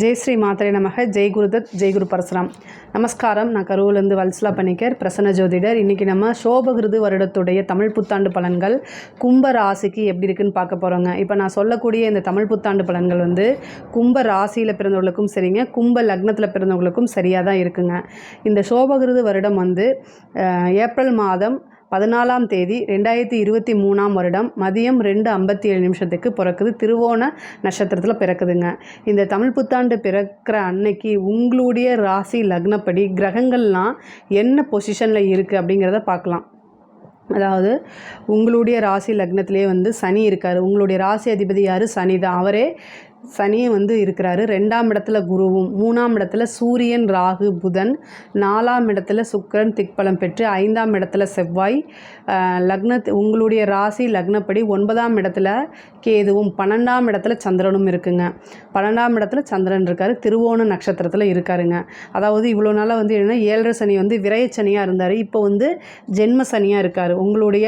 ஜெய் ஸ்ரீ மாத்திரை நமக ஜெய் குருதத் ஜெய் குரு பரசுராம். நமஸ்காரம். நான் கருவிலேருந்து வல்சலா பணிக்கர் பிரசன்ன ஜோதிடர். இன்றைக்கி நம்ம சோபகிருது வருடத்துடைய தமிழ் புத்தாண்டு பலன்கள் கும்ப ராசிக்கு எப்படி இருக்குன்னு பார்க்க போகிறோங்க இப்போ நான் சொல்லக்கூடிய இந்த தமிழ் புத்தாண்டு பலன்கள் வந்து கும்ப ராசியில் பிறந்தவர்களுக்கும் சரிங்க கும்ப லக்னத்தில் பிறந்தவர்களுக்கும் சரியாக தான் இருக்குங்க. இந்த சோபகிருது வருடம் வந்து ஏப்ரல் மாதம் பதினாலாம் தேதி ரெண்டாயிரத்தி இருபத்தி மூணாம் வருடம் மதியம் ரெண்டு ஐம்பத்தி ஏழு நிமிஷத்துக்கு பிறக்குது. திருவோண நட்சத்திரத்தில் பிறக்குதுங்க. இந்த தமிழ் புத்தாண்டு பிறக்கிற அன்னைக்கு உங்களுடைய ராசி லக்னப்படி கிரகங்கள்லாம் என்ன பொசிஷனில் இருக்குது அப்படிங்கிறத பார்க்கலாம். அதாவது உங்களுடைய ராசி லக்னத்திலே வந்து சனி இருக்கார். உங்களுடைய ராசி அதிபதி யார்? சனி தான் அவரே சனியும் வந்து இருக்கிறாரு. ரெண்டாம் இடத்துல குருவும் மூணாம் இடத்துல சூரியன் ராகு புதன் நாலாம் இடத்துல சுக்கரன் திக்பலம் பெற்று ஐந்தாம் இடத்துல செவ்வாய். அஹ், லக்னத் உங்களுடைய ராசி லக்னப்படி ஒன்பதாம் இடத்துல கேதுவும் பன்னெண்டாம் இடத்துல சந்திரனும் இருக்குங்க. பன்னெண்டாம் இடத்துல சந்திரன் இருக்கார் திருவோண நட்சத்திரத்தில் இருக்காருங்க. அதாவது இவ்வளோ நாளாக வந்து என்னென்னா ஏழரை சனி வந்து விரைய சனியாக இருந்தார். இப்போ வந்து ஜென்ம சனியாக இருக்கார். உங்களுடைய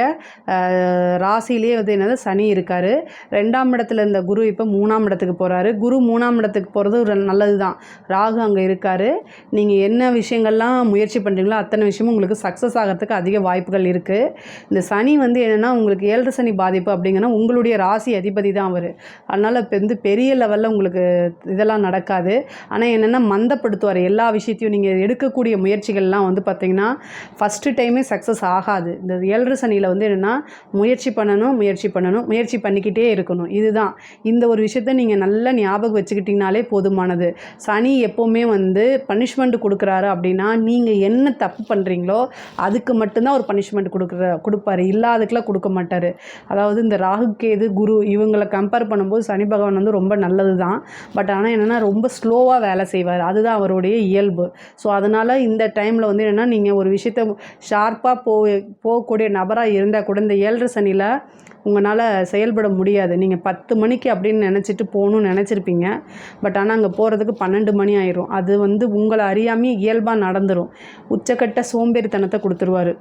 ராசியிலேயே வந்து என்னது சனி இருக்கார். ரெண்டாம் இடத்துல இருந்த குரு இப்போ மூணாம் இடத்துக்கு போகிறாரு குரு மூணாம் இடத்துக்கு போகிறது ஒரு நல்லது தான் ராகு அங்கே இருக்கார். நீங்கள் என்ன விஷயங்கள்லாம் முயற்சி பண்ணுறீங்களோ அத்தனை விஷயமும் உங்களுக்கு சக்ஸஸ் ஆகிறதுக்கு அதிக வாய்ப்புகள் இருக்குது இந்த சனி வந்து என்னென்னா உங்களுக்கு ஏழரை சனி பாதிப்பு அப்படிங்கன்னா உங்களுடைய ராசி அதிபதி தான் அவர். அதனால் இப்போ வந்து பெரிய லெவலில் உங்களுக்கு இதெல்லாம் நடக்காது. ஆனால் என்னென்னா மந்தப்படுத்துவார். எல்லா விஷயத்தையும் நீங்கள் எடுக்கக்கூடிய முயற்சிகள்லாம் வந்து பார்த்திங்கன்னா ஃபஸ்ட்டு டைமே சக்ஸஸ் ஆகாது. இந்த ஏழரை சனியில் வந்து என்னென்னா முயற்சி பண்ணணும் முயற்சி பண்ணணும் முயற்சி பண்ணிக்கிட்டே இருக்கணும். இதுதான். இந்த ஒரு விஷயத்த நீங்கள் நல்லா ஞாபகம் வச்சுக்கிட்டிங்கனாலே போதுமானது. சனி எப்போவுமே வந்து பனிஷ்மெண்ட் கொடுக்குறாரு அப்படின்னா நீங்கள் என்ன தப்பு பண்ணுறீங்களோ அதுக்கு மட்டும்தான் ஒரு பனிஷ்மெண்ட் கொடுக்குற கொடுப்பாரு. இல்லாததுக்கெலாம் கொடுக்க மாட்டார். அதாவது இந்த ராகு கேது குரு இவங்களை கம்பேர் பண்ணும்போது சனி பகவான் வந்து ரொம்ப நல்லது தான் பட் ஆனால் என்னென்னா ரொம்ப ஸ்லோவாக வேலை செய்வார். அதுதான் அவருடைய இயல்பு. ஸோ அதனால் இந்த டைமில் வந்து என்னென்னா நீங்கள் ஒரு விஷயத்த ஷார்ப்பாக போ போகக்கூடிய நபராக இருந்தால் கூட இந்த ஏழரை சனியில் உங்களால் செயல்பட முடியாது. நீங்கள் பத்து மணிக்கு அப்படின்னு நினச்சிட்டு போகணும்னு நினச்சிருப்பீங்க. பட் ஆனால் அங்கே போகிறதுக்கு பன்னெண்டு மணி ஆயிரும். அது வந்து உங்களை அறியாமையே இயல்பாக நடந்துடும் உச்சக்கட்ட சோம்பேறித்தனத்தை கொடுத்துருவாரு.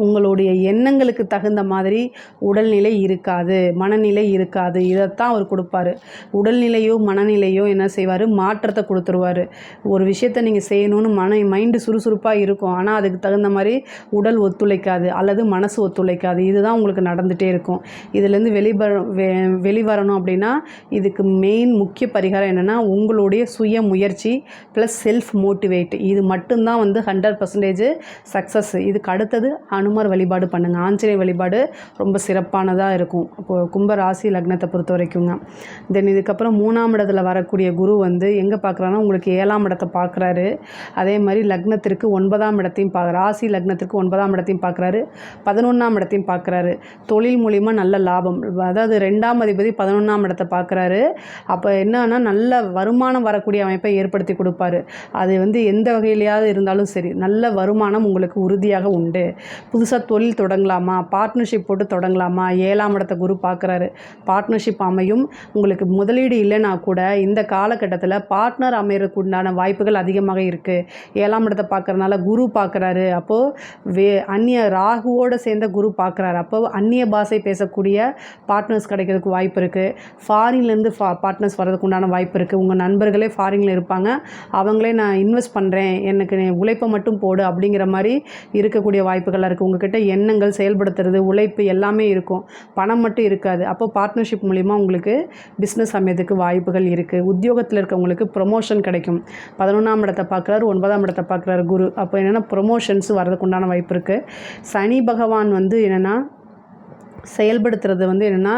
உங்களுடைய எண்ணங்களுக்கு தகுந்த மாதிரி உடல்நிலை இருக்காது மனநிலை இருக்காது. இதைத்தான் அவர் கொடுப்பாரு. உடல்நிலையோ மனநிலையோ என்ன செய்வார்? மாற்றத்தை கொடுத்துருவாரு. ஒரு விஷயத்தை நீங்கள் செய்யணும்னு மன மைண்டு சுறுசுறுப்பாக இருக்கும். ஆனால் அதுக்கு தகுந்த மாதிரி உடல் ஒத்துழைக்காது அல்லது மனசு ஒத்துழைக்காது. இதுதான் உங்களுக்கு நடந்துகிட்டே இருக்கும். இதுலேருந்து வெளிவர வெ- வெளிவரணும் அப்படின்னா இதுக்கு மெயின் முக்கிய பரிகாரம் என்னென்னா உங்களுடைய சுய முயற்சி ப்ளஸ் செல்ஃப் மோட்டிவேட் இது மட்டும்தான் வந்து ஹண்ட்ரட் பர்சன்டேஜ் சக்ஸஸ் இதுக்கு அடுத்தது அனு அனுமர் வழிபாடு பண்ணுங்கள் ஆஞ்சநேய வழிபாடு ரொம்ப சிறப்பானதாக இருக்கும். இப்போ கும்ப ராசி லக்னத்தை பொறுத்த வரைக்குங்க. தென் இதுக்கப்புறம் மூணாம் இடத்துல வரக்கூடிய குரு வந்து எங்கே பார்க்குறாங்கன்னா உங்களுக்கு ஏழாம் இடத்தை பார்க்குறாரு அதே மாதிரி லக்னத்திற்கு ஒன்பதாம் இடத்தையும் பா ராசி லக்னத்திற்கு ஒன்பதாம் இடத்தையும் பார்க்குறாரு பதினொன்றாம் இடத்தையும் பார்க்குறாரு தொழில் மூலிமா நல்ல லாபம். அதாவது ரெண்டாம் அதிபதி பதினொன்றாம் இடத்தை பார்க்குறாரு அப்போ என்னன்னா நல்ல வருமானம் வரக்கூடிய அமைப்பை ஏற்படுத்தி கொடுப்பாரு. அது வந்து எந்த வகையிலையாவது இருந்தாலும் சரி நல்ல வருமானம் உங்களுக்கு உறுதியாக உண்டு. புதுசாக தொழில் தொடங்கலாமா? பார்ட்னர்ஷிப் போட்டு தொடங்கலாமா? ஏழாம் இடத்த குரு பார்க்குறாரு. பார்ட்னர்ஷிப் அமையும். உங்களுக்கு முதலீடு இல்லைன்னா கூட இந்த காலகட்டத்தில் பார்ட்னர் அமையறதுக்கு உண்டான வாய்ப்புகள் அதிகமாக இருக்குது ஏழாம் இடத்தை பார்க்கறனால குரு பார்க்குறாரு. அப்போது வே அந்நிய ராகுவோடு சேர்ந்த குரு பார்க்குறாரு. அப்போ அந்நிய பாஷை பேசக்கூடிய பார்ட்னர்ஸ் கிடைக்கிறதுக்கு வாய்ப்பு இருக்குது ஃபாரின்லேருந்து ஃபா பார்ட்னர்ஸ் வர்றதுக்கு உண்டான வாய்ப்பு இருக்குது உங்கள் நண்பர்களே ஃபாரினில் இருப்பாங்க. அவங்களே நான் இன்வெஸ்ட் பண்ணுறேன் எனக்கு உழைப்பை மட்டும் போடு அப்படிங்கிற மாதிரி இருக்கக்கூடிய வாய்ப்புகள்லாம் இருக்குது உங்ககிட்ட எண்ணங்கள் செயல்படுத்துறது உழைப்பு எல்லாமே இருக்கும். பணம் மட்டும் இருக்காது. அப்போ பார்ட்னர்ஷிப் மூலிமா உங்களுக்கு பிஸ்னஸ் அமையதுக்கு வாய்ப்புகள் இருக்குது உத்தியோகத்தில் இருக்கவங்களுக்கு ப்ரொமோஷன் கிடைக்கும். பதினொன்றாம் இடத்தை பார்க்குறாரு ஒன்பதாம் இடத்தை பார்க்குறாரு குரு. அப்போ என்னென்னா ப்ரொமோஷன்ஸ் வர்றதுக்கு உண்டான வாய்ப்பு இருக்குது சனி பகவான் வந்து என்னென்னா செயல்படுத்துறது வந்து என்னென்னா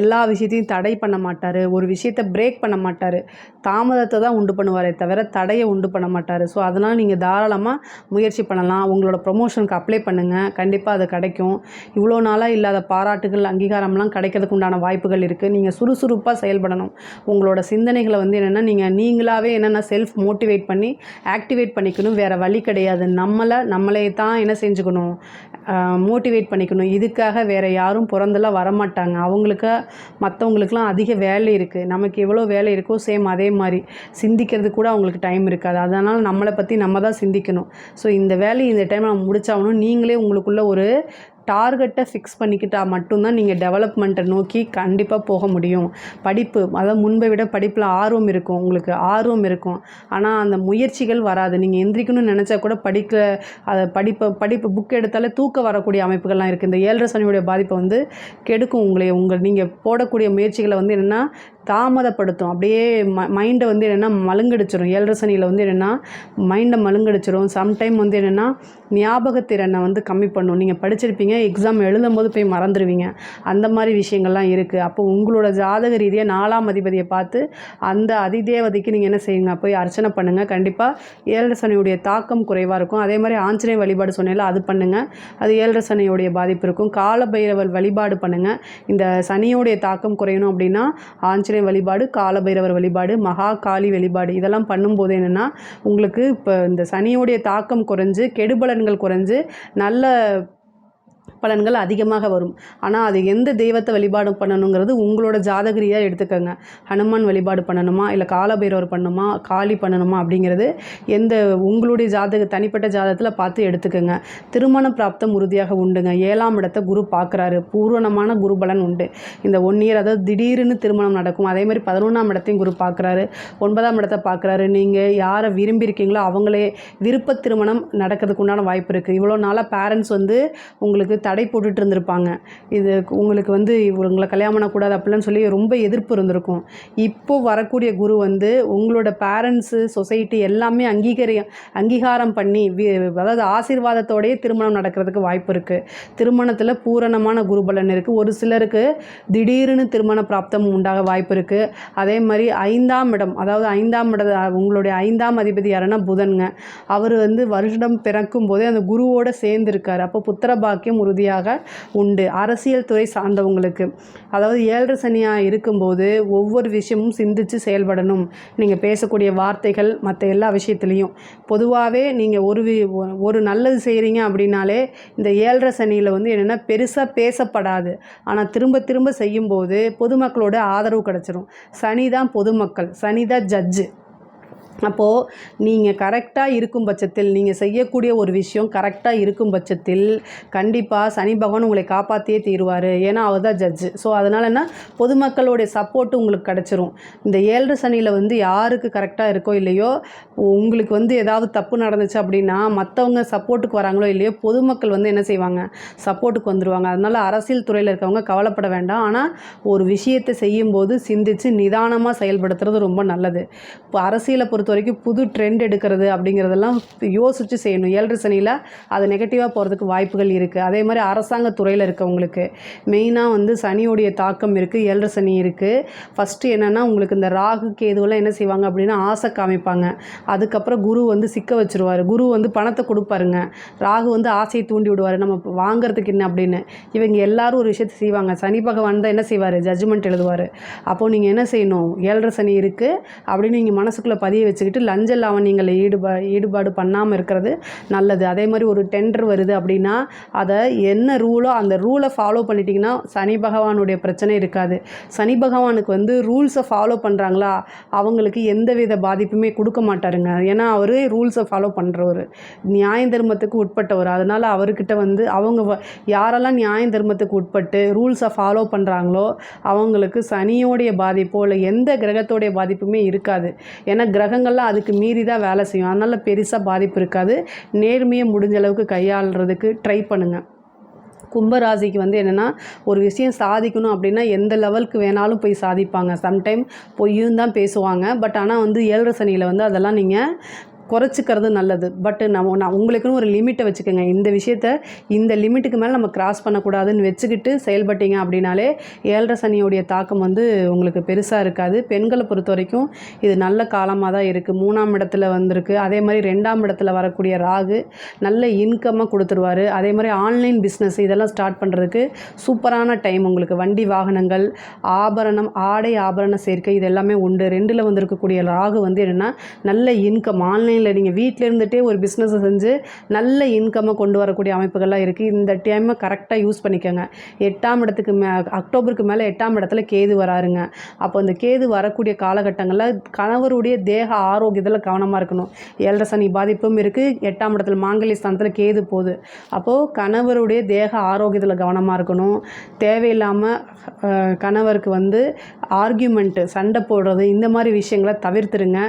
எல்லா விஷயத்தையும் தடை பண்ண மாட்டார். ஒரு விஷயத்தை பிரேக் பண்ண மாட்டார். தாமதத்தை தான் உண்டு பண்ணுவாரே தவிர தடையை உண்டு பண்ண மாட்டார். ஸோ அதனால் நீங்கள் தாராளமாக முயற்சி பண்ணலாம். உங்களோட ப்ரொமோஷனுக்கு அப்ளை பண்ணுங்கள் கண்டிப்பாக அது கிடைக்கும். இவ்வளோ நாளாக இல்லாத பாராட்டுகள் அங்கீகாரம்லாம் கிடைக்கிறதுக்கு உண்டான வாய்ப்புகள் இருக்குது நீங்கள் சுறுசுறுப்பாக செயல்படணும். உங்களோட சிந்தனைகளை வந்து என்னென்னா நீங்கள் நீங்களாகவே என்னென்னா செல்ஃப் மோட்டிவேட் பண்ணி ஆக்டிவேட் பண்ணிக்கணும். வேறு வழி கிடையாது. நம்மளை நம்மளே தான் என்ன செஞ்சுக்கணும்? மோட்டிவேட் பண்ணிக்கணும். இதுக்காக வேறு யாரும் பிறந்தெல்லாம் வரமாட்டாங்க. அவங்களுக்கு மற்றவங்களுக்குலாம் அதிக வேலை இருக்குது நமக்கு எவ்வளோ வேலை இருக்கோ சேம் அதே மாதிரி. சிந்திக்கிறது கூட அவங்களுக்கு டைம் இருக்காது. அதனால் நம்மளை பற்றி நம்ம தான் சிந்திக்கணும். ஸோ இந்த வேலையை இந்த டைம் நம்ம முடிச்சாகணும். நீங்களே உங்களுக்குள்ள ஒரு டார்கெட்டை ஃபிக்ஸ் பண்ணிக்கிட்டால் மட்டும்தான் நீங்கள் டெவலப்மெண்ட்டை நோக்கி கண்டிப்பாக போக முடியும். படிப்பு அதாவது முன்பை விட படிப்பில் ஆர்வம் இருக்கும். உங்களுக்கு ஆர்வம் இருக்கும். ஆனால் அந்த முயற்சிகள் வராது. நீங்கள் எந்திரிக்கணும்னு நினச்சா கூட படிக்க அதை படிப்பை படிப்பு புக் எடுத்தாலே தூக்கம் வரக்கூடிய அமைப்புகள்லாம் இருக்குது இந்த ஏழரை சனியுடைய பாதிப்பை வந்து கெடுக்கும் உங்களை உங்கள் நீங்கள் போடக்கூடிய முயற்சிகளை வந்து என்னென்னா தாமதப்படுத்தும். அப்படியே ம மைண்டை வந்து என்னென்னா மழுங்கடிச்சிடும் ஏழரை சனியில் வந்து என்னென்னா மைண்டை மழுங்கடிச்சிடும் சம்டைம் வந்து என்னென்னா ஞாபகத்திறனை வந்து கம்மி பண்ணும். நீங்கள் படிச்சிருப்பீங்க எக்ஸாம் எழுதும்போது போய் மறந்துடுவீங்க அந்த மாதிரி விஷயங்கள்லாம் இருக்குது அப்போ உங்களோட ஜாதக ரீதியாக நாலாம் அதிபதியை பார்த்து அந்த அதிதேவதைக்கு நீங்கள் என்ன செய்யுங்க? போய் அர்ச்சனை பண்ணுங்கள் கண்டிப்பாக ஏழரை சனியுடைய தாக்கம் குறைவாக இருக்கும். அதே மாதிரி ஆஞ்சநேய வழிபாடு சொன்னால அது பண்ணுங்கள் அது ஏழரை சனியுடைய பாதிப்பு இருக்கும். கால பைரவர் வழிபாடு பண்ணுங்கள் இந்த சனியோடைய தாக்கம் குறையணும் அப்படின்னா ஆஞ்சநேய வழிபாடு கால பைரவர் வழிபாடு மகா காளி வழிபாடு இதெல்லாம் பண்ணும்போது என்னென்னா உங்களுக்கு இப்போ இந்த சனியோடைய தாக்கம் குறைஞ்சு கெடுபலன்கள் குறைஞ்சு நல்ல பலன்கள் அதிகமாக வரும். ஆனால் அது எந்த தெய்வத்தை வழிபாடு பண்ணணுங்கிறது உங்களோட ஜாதகிரியாக எடுத்துக்கோங்க. ஹனுமான் வழிபாடு பண்ணணுமா? இல்லை காலபைரவர் பண்ணணுமா? காளி பண்ணணுமா? அப்படிங்கிறது எந்த உங்களுடைய ஜாதக தனிப்பட்ட ஜாதகத்தில் பார்த்து எடுத்துக்கோங்க. திருமண பிராப்தம் உறுதியாக உண்டுங்க. ஏழாம் இடத்தை குரு பார்க்குறாரு. பூரணமான குரு பலன் உண்டு. இந்த ஒன் இயர் அதாவது திடீர்னு திருமணம் நடக்கும். அதே மாதிரி பதினொன்றாம் இடத்தையும் குரு பார்க்குறாரு. ஒன்பதாம் இடத்தை பார்க்குறாரு. நீங்கள் யாரை விரும்பியிருக்கீங்களோ அவங்களே விருப்ப திருமணம் நடக்கிறதுக்கு உண்டான வாய்ப்பு இருக்குது இவ்வளோ நாளாக பேரண்ட்ஸ் வந்து உங்களுக்கு தடை போட்டுட்டு இருந்திருப்பாங்க. இது உங்களுக்கு வந்து இவங்களை கல்யாணம் பண்ணக்கூடாது அப்படிலாம் சொல்லி ரொம்ப எதிர்ப்பு இருந்திருக்கும். இப்போ வரக்கூடிய குரு வந்து உங்களோட பேரண்ட்ஸு சொசைட்டி எல்லாமே அங்கீகரி அங்கீகாரம் பண்ணி அதாவது ஆசீர்வாதத்தோடையே திருமணம் நடக்கிறதுக்கு வாய்ப்பு இருக்குது திருமணத்தில் பூரணமான குருபலன் இருக்குது ஒரு சிலருக்கு திடீர்னு திருமண பிராப்தம் உண்டாக வாய்ப்பு இருக்குது அதே மாதிரி ஐந்தாம் இடம் அதாவது ஐந்தாம் இட உங்களுடைய ஐந்தாம் அதிபதி யாருன்னா புதன்ங்க. அவர் வந்து வருஷம் பிறக்கும் போதே அந்த குருவோட சேர்ந்துருக்கார். அப்போ புத்திர பாக்கியம் உறுதியாக உண்டு. அரசியல் துறை சார்ந்தவங்களுக்கு. அதாவது ஏழரை சனியாக இருக்கும்போது ஒவ்வொரு விஷயமும் சிந்திச்சு செயல்படணும். நீங்கள் பேசக்கூடிய வார்த்தைகள் மற்ற எல்லா விஷயத்துலேயும். பொதுவாகவே நீங்கள் ஒரு வி ஒரு நல்லது செய்கிறீங்க அப்படின்னாலே இந்த ஏழரை சனியில் வந்து என்னென்னா பெருசாக பேசப்படாது. ஆனால் திரும்ப திரும்ப செய்யும்போது பொதுமக்களோட ஆதரவு கிடச்சிரும். சனி தான் பொதுமக்கள். சனி தான் ஜட்ஜு அப்போது நீங்கள் கரெக்டாக இருக்கும் பட்சத்தில் நீங்கள் செய்யக்கூடிய ஒரு விஷயம் கரெக்டாக இருக்கும் பட்சத்தில் கண்டிப்பாக சனி பகவான் உங்களை காப்பாற்றியே தீருவார். ஏன்னா அவர் தான் ஜட்ஜு ஸோ அதனால் என்ன? பொதுமக்களுடைய சப்போர்ட்டு உங்களுக்கு கிடச்சிரும். இந்த ஏழரை சனியில் வந்து யாருக்கு கரெக்டாக இருக்கோ இல்லையோ உங்களுக்கு வந்து ஏதாவது தப்பு நடந்துச்சு அப்படின்னா மற்றவங்க சப்போர்ட்டுக்கு வராங்களோ இல்லையோ பொதுமக்கள் வந்து என்ன செய்வாங்க? சப்போர்ட்டுக்கு வந்துடுவாங்க அதனால் அரசியல் துறையில் இருக்கவங்க கவலைப்பட வேண்டாம். ஆனால் ஒரு விஷயத்தை செய்யும்போது சிந்தித்து நிதானமாக செயல்படுத்துறது ரொம்ப நல்லது. இப்போ அரசியலை பொறுத்த வரைக்கும் புது ட்ரெண்ட் எடுக்கிறது அப்படிங்கிறதெல்லாம் யோசித்து செய்யணும். ஏழரை சனியில் அது நெகட்டிவாக போகிறதுக்கு வாய்ப்புகள் இருக்குது அதே மாதிரி அரசாங்க துறையில் இருக்கவங்களுக்கு மெயினாக வந்து சனியோடைய தாக்கம் இருக்குது ஏழரை சனி இருக்குது ஃபஸ்ட்டு என்னென்னா உங்களுக்கு இந்த ராகு கேதுவெல்லாம் என்ன செய்வாங்க அப்படின்னா ஆசை காமிப்பாங்க. அதுக்கப்புறம் குரு வந்து சிக்க வச்சுருவார். குரு வந்து பணத்தை கொடுப்பாருங்க. ராகு வந்து ஆசையை தூண்டி விடுவார். நம்ம வாங்குறதுக்கு என்ன அப்படின்னு. இவங்க எல்லாரும் ஒரு விஷயத்தை செய்வாங்க. சனி பகவான் தான் என்ன செய்வார்? ஜட்ஜ்மெண்ட் எழுதுவார். அப்போது நீங்கள் என்ன செய்யணும்? ஏழரை சனி இருக்குது அப்படின்னு நீங்கள் மனசுக்குள்ளே பதிய வச்சுக்கிட்டு லஞ்ச லாவணியங்களில் ஈடுபா ஈடுபாடு பண்ணாமல் இருக்கிறது நல்லது. அதே மாதிரி ஒரு டெண்டர் வருது அப்படின்னா அதை என்ன ரூலோ அந்த ரூலை ஃபாலோ பண்ணிட்டீங்கன்னா சனி பகவானுடைய பிரச்சனை இருக்காது. சனி பகவானுக்கு வந்து ரூல்ஸை ஃபாலோ பண்ணுறாங்களா அவங்களுக்கு எந்த வித பாதிப்புமே கொடுக்க மாட்டாருங்க. ஏன்னா அவர் ரூல்ஸை ஃபாலோ பண்ணுறவர் நியாய தர்மத்துக்கு உட்பட்டவர். அதனால் அவர்கிட்ட வந்து அவங்க வ- யாரெல்லாம் நியாய தர்மத்துக்கு உட்பட்டு ரூல்ஸை ஃபாலோ பண்ணுறாங்களோ அவங்களுக்கு சனியோடைய பாதிப்போ இல்லை எந்த கிரகத்தோடைய பாதிப்புமே இருக்காது. ஏன்னா கிரகங்கள்லாம் அதுக்கு மீறி தான் வேலை செய்யும். அதனால் பெருசாக பாதிப்பு இருக்காது. நேர்மையை முடிஞ்ச அளவுக்கு கையாளுறதுக்கு ட்ரை பண்ணுங்கள் கும்பராசிக்கு வந்து என்னென்னா ஒரு விஷயம் சாதிக்கணும் அப்படின்னா எந்த லெவலுக்கு வேணாலும் போய் சாதிப்பாங்க. சம்டைம் பொய்யும் தான் பேசுவாங்க. பட் ஆனால் வந்து ஏழரை சனியில் வந்து அதெல்லாம் நீங்கள் குறைச்சிக்கிறது நல்லது. பட் நம்ம நான் உங்களுக்குன்னு ஒரு லிமிட்டை வச்சுக்கோங்க. இந்த விஷயத்த இந்த லிமிட்டுக்கு மேலே நம்ம கிராஸ் பண்ணக்கூடாதுன்னு வச்சுக்கிட்டு செயல்பட்டீங்க அப்படின்னாலே ஏழரை சனியோடைய தாக்கம் வந்து உங்களுக்கு பெருசாக இருக்காது. பெண்களை பொறுத்த வரைக்கும் இது நல்ல காலமாக தான் இருக்குது மூணாம் இடத்துல வந்திருக்கு. அதே மாதிரி ரெண்டாம் இடத்துல வரக்கூடிய ராகு நல்ல இன்கம்மாக கொடுத்துருவாரு. அதே மாதிரி ஆன்லைன் பிஸ்னஸ் இதெல்லாம் ஸ்டார்ட் பண்ணுறதுக்கு சூப்பரான டைம் உங்களுக்கு. வண்டி வாகனங்கள் ஆபரணம் ஆடை ஆபரண சேர்க்கை இது எல்லாமே உண்டு. ரெண்டில் வந்திருக்கக்கூடிய ராகு வந்து என்னென்னா நல்ல இன்கம் ஆன்லைன் ஆன்லைனில் நீங்கள் வீட்டில் இருந்துகிட்டே ஒரு பிஸ்னஸை செஞ்சு நல்ல இன்கம்மை கொண்டு வரக்கூடிய அமைப்புகள்லாம் இருக்குது இந்த டைமை கரெக்டாக யூஸ் பண்ணிக்கோங்க. எட்டாம் இடத்துக்கு மே அக்டோபருக்கு மேலே எட்டாம் இடத்துல கேது வராருங்க. அப்போ அந்த கேது வரக்கூடிய காலகட்டங்களில் கணவருடைய தேக ஆரோக்கியத்தில் கவனமாக இருக்கணும். ஏழரை சனி பாதிப்பும் இருக்குது எட்டாம் இடத்துல மாங்கல்ய ஸ்தானத்தில் கேது போகுது. அப்போது கணவருடைய தேக ஆரோக்கியத்தில் கவனமாக இருக்கணும். தேவையில்லாமல் கணவருக்கு வந்து ஆர்கியூமெண்ட்டு சண்டை போடுறது இந்த மாதிரி விஷயங்களை தவிர்த்துருங்க.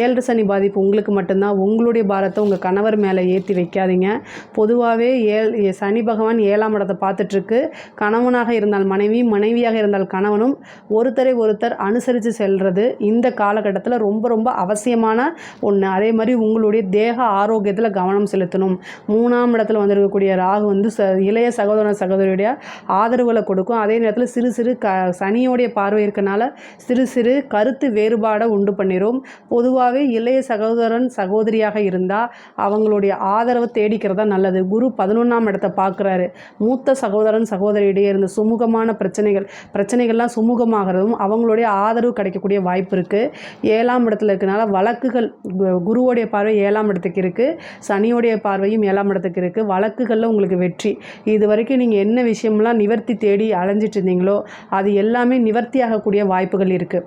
ஏழரை சனி பாதிப்பு உங்களுக்கு மட்டும் மட்டும்தான். உங்களுடைய பாரத்தை உங்கள் கணவர் மேலே ஏற்றி வைக்காதீங்க. பொதுவாகவே ஏழ் ஏ- சனி பகவான் ஏழாம் இடத்தை பார்த்துட்ருக்கு. கணவனாக இருந்தால் மனைவி மனைவியாக இருந்தால் கணவனும் ஒருத்தரை ஒருத்தர் அனுசரித்து செல்வது இந்த காலகட்டத்தில் ரொம்ப ரொம்ப அவசியமான ஒன்று அதே மாதிரி உங்களுடைய தேக ஆரோக்கியத்தில் கவனம் செலுத்தணும். மூணாம் இடத்துல வந்திருக்கக்கூடிய ராகு வந்து ச இளைய சகோதர சகோதரியுடைய ஆதரவுகளை கொடுக்கும். அதே நேரத்தில் சிறு சிறு க சனியோடைய பார்வை இருக்கனால சிறு சிறு கருத்து வேறுபாடை உண்டு பண்ணிடும் பொதுவாகவே இளைய சகோதரன் சகோதரியாக இருந்தால் அவங்களுடைய ஆதரவை தேடிக்கிறதா நல்லது. குரு பதினொன்றாம் இடத்தை பார்க்குறாரு. மூத்த சகோதரன் சகோதரியிடையே இருந்த சுமூகமான பிரச்சனைகள் பிரச்சனைகள்லாம் சுமூகமாகிறதும் அவங்களுடைய ஆதரவு கிடைக்கக்கூடிய வாய்ப்பு இருக்குது ஏழாம் இடத்துல இருக்கனால வழக்குகள் கு- குருவோடைய பார்வை ஏழாம் இடத்துக்கு இருக்குது சனியோடைய பார்வையும் ஏழாம் இடத்துக்கு இருக்குது வழக்குகளில் உங்களுக்கு வெற்றி. இது வரைக்கும் நீங்கள் என்ன விஷயம்லாம் நிவர்த்தி தேடி அலைஞ்சிட்டு இருந்தீங்களோ அது எல்லாமே நிவர்த்தி ஆகக்கூடிய வாய்ப்புகள் இருக்குது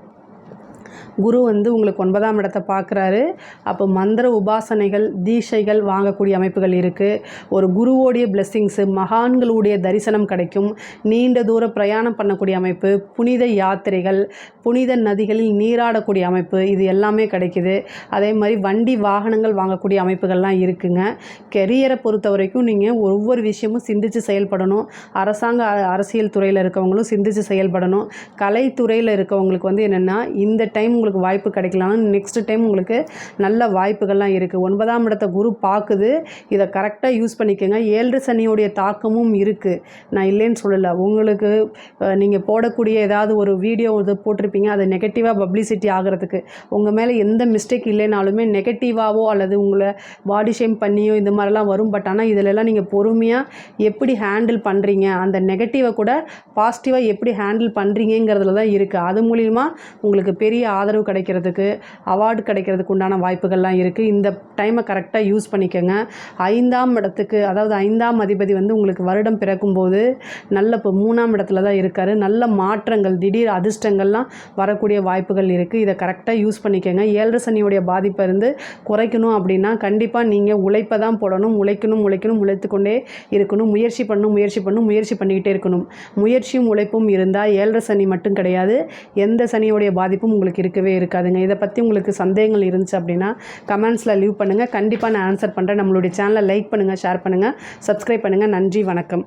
குரு வந்து உங்களுக்கு ஒன்பதாம் இடத்தை பார்க்குறாரு. அப்போ மந்திர உபாசனைகள் தீஷைகள் வாங்கக்கூடிய அமைப்புகள் இருக்குது ஒரு குருவோடைய பிளெஸ்ஸிங்ஸு மகான்களுடைய தரிசனம் கிடைக்கும். நீண்ட தூர பிரயாணம் பண்ணக்கூடிய அமைப்பு புனித யாத்திரைகள் புனித நதிகளில் நீராடக்கூடிய அமைப்பு இது எல்லாமே கிடைக்குது. அதே மாதிரி வண்டி வாகனங்கள் வாங்கக்கூடிய அமைப்புகள்லாம் இருக்குங்க. கெரியரை பொறுத்த வரைக்கும் நீங்கள் ஒவ்வொரு விஷயமும் சிந்திச்சு செயல்படணும். அரசாங்க அ- அரசியல் துறையில் இருக்கவங்களும் சிந்திச்சு செயல்படணும். கலைத்துறையில் இருக்கவங்களுக்கு வந்து என்னென்னா இந்த டைம் டைம் உங்களுக்கு வாய்ப்பு கிடைக்கலாம் நெக்ஸ்ட் டைம் உங்களுக்கு நல்ல வாய்ப்புகள்லாம் இருக்குது ஒன்பதாம் இடத்த குரு பார்க்குது. இதை கரெக்டாக யூஸ் பண்ணிக்கோங்க. ஏழு சனியோடைய தாக்கமும் இருக்குது நான் இல்லைன்னு சொல்லலை. உங்களுக்கு நீங்கள் போடக்கூடிய ஏதாவது ஒரு வீடியோ இது போட்டிருப்பீங்க. அது நெகட்டிவாக பப்ளிசிட்டி ஆகிறதுக்கு. உங்கள் மேலே எந்த மிஸ்டேக் இல்லைனாலுமே நெகட்டிவாகவோ அல்லது உங்களை பாடி ஷேம் பண்ணியோ இந்த மாதிரிலாம் வரும். பட் ஆனால் இதிலெல்லாம் நீங்கள் பொறுமையாக எப்படி ஹேண்டில் பண்ணுறீங்க அந்த நெகட்டிவை கூட பாசிட்டிவாக எப்படி ஹேண்டில் பண்ணுறீங்கிறதுல தான் இருக்குது அது மூலிமா உங்களுக்கு பெரிய ஆதரவு கிடைக்கிறதுக்கு அவார்டு கிடைக்கிறதுக்கு உண்டான வாய்ப்புகள்லாம் இருக்குது இந்த டைமை கரெக்டாக யூஸ் பண்ணிக்கோங்க. ஐந்தாம் இடத்துக்கு அதாவது ஐந்தாம் அதிபதி வந்து உங்களுக்கு வருடம் பிறக்கும்போது நல்ல இப்போ மூணாம் இடத்துல தான் இருக்கார். நல்ல மாற்றங்கள் திடீர் அதிர்ஷ்டங்கள்லாம் வரக்கூடிய வாய்ப்புகள் இருக்குது இதை கரெக்டாக யூஸ் பண்ணிக்கோங்க. ஏழரை சனியுடைய பாதிப்பை இருந்து குறைக்கணும் அப்படின்னா கண்டிப்பாக நீங்கள் உழைப்பை தான் போடணும். உழைக்கணும் உழைக்கணும் உழைத்து கொண்டே இருக்கணும். முயற்சி பண்ணும் முயற்சி பண்ணும் முயற்சி பண்ணிக்கிட்டே இருக்கணும். முயற்சியும் உழைப்பும் இருந்தால் ஏழரை சனி மட்டும் கிடையாது. எந்த சனியுடைய பாதிப்பும் உங்களுக்கு இருக்கவே இருக்காதுங்க. இதை பற்றி உங்களுக்கு சந்தேகங்கள் இருந்துச்சு அப்படின்னா கமெண்ட்ஸில் லீவ் பண்ணுங்கள் கண்டிப்பாக நான் ஆன்சர் பண்ணுறேன் நம்மளுடைய சேனலை லைக் பண்ணுங்கள் ஷேர் பண்ணுங்கள் சப்ஸ்கிரைப் பண்ணுங்கள் நன்றி வணக்கம்.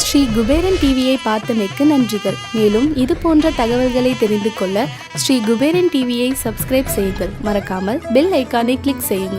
ஸ்ரீ குபேரன் டிவியை பார்த்தமைக்கு நன்றிகள். மேலும் இது போன்ற தகவல்களை தெரிந்து கொள்ள ஸ்ரீ குபேரன் டிவியை சப்ஸ்கிரைப் செய்யுங்கள். மறக்காமல் பெல் ஐக்கானை கிளிக் செய்யுங்கள்.